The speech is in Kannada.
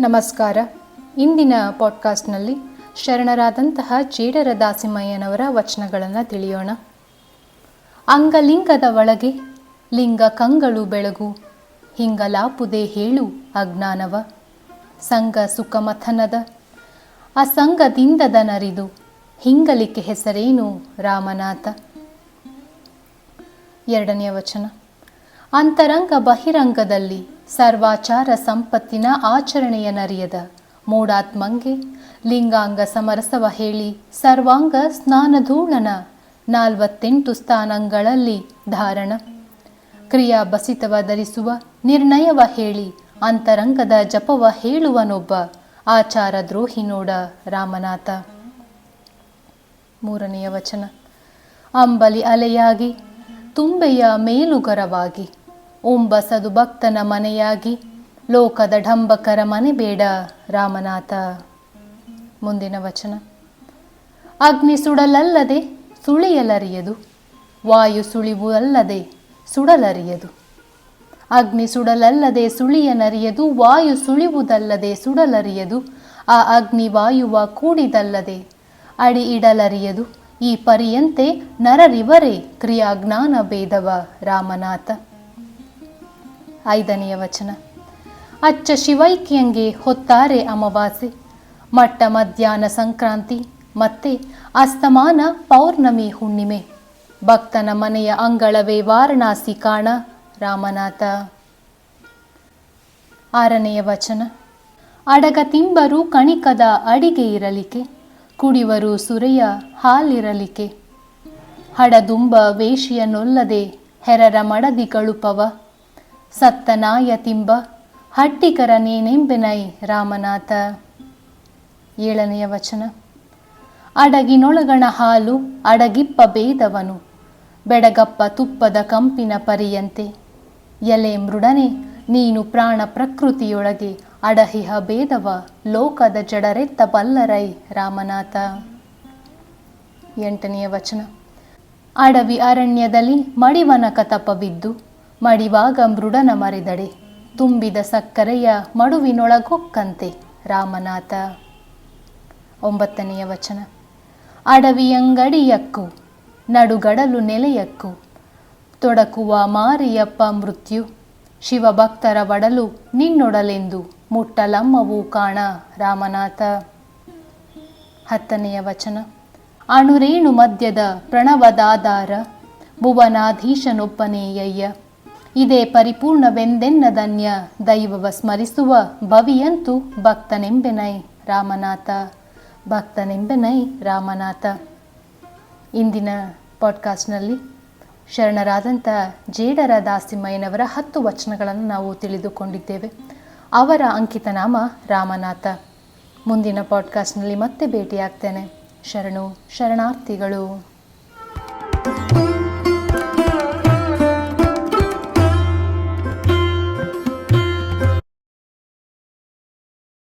ನಮಸ್ಕಾರ. ಇಂದಿನ ಪಾಡ್ಕಾಸ್ಟ್ನಲ್ಲಿ ಶರಣರಾದಂತಹ ಜೇಡರ ದಾಸಿಮಯ್ಯನವರ ವಚನಗಳನ್ನು ತಿಳಿಯೋಣ. ಅಂಗಲಿಂಗದ ಒಳಗೆ ಲಿಂಗ ಕಂಗಳು ಬೆಳಗು, ಹಿಂಗಲಾಪುದೆ ಹೇಳು ಅಜ್ಞಾನವ. ಸಂಘ ಸುಖಮಥನದ ಅಸಂಗದಿಂದದ ನರಿದು ಹಿಂಗಲಿಕೆ ಹೆಸರೇನು ರಾಮನಾಥ. ಎರಡನೆಯ ವಚನ. ಅಂತರಂಗ ಬಹಿರಂಗದಲ್ಲಿ ಸರ್ವಾಚಾರ ಸಂಪತ್ತಿನ ಆಚರಣೆಯ ನರಿಯದ ಮೂಡಾತ್ಮಂಗೆ ಲಿಂಗಾಂಗ ಸಮರಸವ ಹೇಳಿ ಸರ್ವಾಂಗ ಸ್ನಾನಧೂಳನ ನಾಲ್ವತ್ತೆಂಟು ಸ್ಥಾನಗಳಲ್ಲಿ ಧಾರಣ. ಕ್ರಿಯಾ ಬಸಿತವ ಧರಿಸುವ ನಿರ್ಣಯವ ಹೇಳಿ ಅಂತರಂಗದ ಜಪವ ಹೇಳುವನೊಬ್ಬ ಆಚಾರ ದ್ರೋಹಿ ನೋಡ ರಾಮನಾಥ. ಮೂರನೆಯ ವಚನ. ಅಂಬಲಿ ಅಲೆಯಾಗಿ, ತುಂಬೆಯ ಮೇಲುಗರವಾಗಿ ಒಂಬಸದು ಭಕ್ತನ ಮನೆಯಾಗಿ. ಲೋಕದ ಢಂಬಕರ ಮನೆ ಬೇಡ ರಾಮನಾಥ. ಮುಂದಿನ ವಚನ. ಅಗ್ನಿ ಸುಡಲಲ್ಲದೆ ಸುಳಿಯಲರಿಯದು. ವಾಯು ಸುಳಿವು ಅಲ್ಲದೆ ಸುಡಲರಿಯದು. ಅಗ್ನಿ ಸುಡಲಲ್ಲದೆ ಸುಳಿಯನರಿಯದು. ವಾಯು ಸುಳಿವುದಲ್ಲದೆ ಸುಡಲರಿಯದು. ಆ ಅಗ್ನಿ ವಾಯುವ ಕೂಡಿದಲ್ಲದೆ ಅಡಿ ಇಡಲರಿಯದು. ಈ ಪರಿಯಂತೆ ನರರಿವರೇ ಕ್ರಿಯಾಜ್ಞಾನ ಭೇದವ ರಾಮನಾಥ. ಐದನೆಯ ವಚನ. ಅಚ್ಚ ಶಿವೈಕ್ಯಂಗೆ ಹೊತ್ತಾರೆ ಅಮಾವಾಸೆ ಮಟ್ಟ ಮಧ್ಯಾಹ್ನ ಸಂಕ್ರಾಂತಿ, ಮತ್ತೆ ಅಸ್ತಮಾನ ಪೌರ್ಣಮಿ ಹುಣ್ಣಿಮೆ. ಭಕ್ತನ ಮನೆಯ ಅಂಗಳವೇ ವಾರಣಾಸಿ ಕಾಣ ರಾಮನಾಥ. ಆರನೆಯ ವಚನ. ಅಡಗ ತಿಂಬರು ಕಣಿಕದ ಅಡಿಗೆ ಇರಲಿಕೆ ಕುಡಿವರು ಸುರೆಯ ಹಾಲಿರಲಿಕೆ ಹಡದುಂಬ ವೇಷಿಯನೊಲ್ಲದೆ ಹೆರರ ಮಡದಿ ಕಳುಪವ. ಸತ್ತ ನಾಯ ತಿಂಬ ಹಟ್ಟಿಕರ ನೀನೆಂಬೆನೈ ರಾಮನಾಥ. ಏಳನೆಯ ವಚನ. ಅಡಗಿನೊಳಗಣ ಹಾಲು ಅಡಗಿಪ್ಪ ಬೇದವನು, ಬೆಡಗಪ್ಪ ತುಪ್ಪದ ಕಂಪಿನ ಪರಿಯಂತೆ. ಎಲೆ ಮೃಡನೆ, ನೀನು ಪ್ರಾಣ ಪ್ರಕೃತಿಯೊಳಗೆ ಅಡಹಿಹ ಬೇದವ, ಲೋಕದ ಜಡರೆತ್ತ ಬಲ್ಲರೈ ರಾಮನಾಥ. ಎಂಟನೆಯ ವಚನ. ಅಡವಿ ಅರಣ್ಯದಲ್ಲಿ ಮಡಿವನಕ ತಪವಿದ್ದು ಮಡಿವಾಗ ಮೃಡನ ಮರೆದಡೆ, ತುಂಬಿದ ಸಕ್ಕರೆಯ ಮಡುವಿನೊಳಗೊಕ್ಕಂತೆ ರಾಮನಾಥ. ಒಂಬತ್ತನೆಯ ವಚನ. ಅಡವಿಯಂಗಡಿಯಕ್ಕು, ನಡುಗಡಲು ನೆಲೆಯಕ್ಕು, ತೊಡಕುವ ಮಾರಿಯಪ್ಪ ಮೃತ್ಯು, ಶಿವಭಕ್ತರ ಒಡಲು ನಿನ್ನೊಡಲೆಂದು ಮುಟ್ಟಲಮ್ಮವು ಕಾಣ ರಾಮನಾಥ. ಹತ್ತನೆಯ ವಚನ. ಅಣುರೇಣು ಮಧ್ಯದ ಪ್ರಣವದಾಧಾರ ಭುವನಾಧೀಶನೊಬ್ಬನೇಯಯ್ಯ ಇದೇ ಪರಿಪೂರ್ಣವೆಂದೆನ್ನದನ್ಯ ದೈವವ ಸ್ಮರಿಸುವ ಭವಿಯಂತು ಭಕ್ತನೆಂಬೆನೈ ರಾಮನಾಥ. ಭಕ್ತನೆಂಬೆನೈ ರಾಮನಾಥ. ಇಂದಿನ ಪಾಡ್ಕಾಸ್ಟ್ನಲ್ಲಿ ಶರಣರಾದಂಥ ಜೇಡರ ದಾಸಿಮಯ್ಯನವರ ಹತ್ತು ವಚನಗಳನ್ನು ನಾವು ತಿಳಿದುಕೊಂಡಿದ್ದೇವೆ. ಅವರ ಅಂಕಿತ ನಾಮ ರಾಮನಾಥ. ಮುಂದಿನ ಪಾಡ್ಕಾಸ್ಟ್ನಲ್ಲಿ ಮತ್ತೆ ಭೇಟಿಯಾಗ್ತೇನೆ. ಶರಣು, ಶರಣಾರ್ಥಿಗಳು.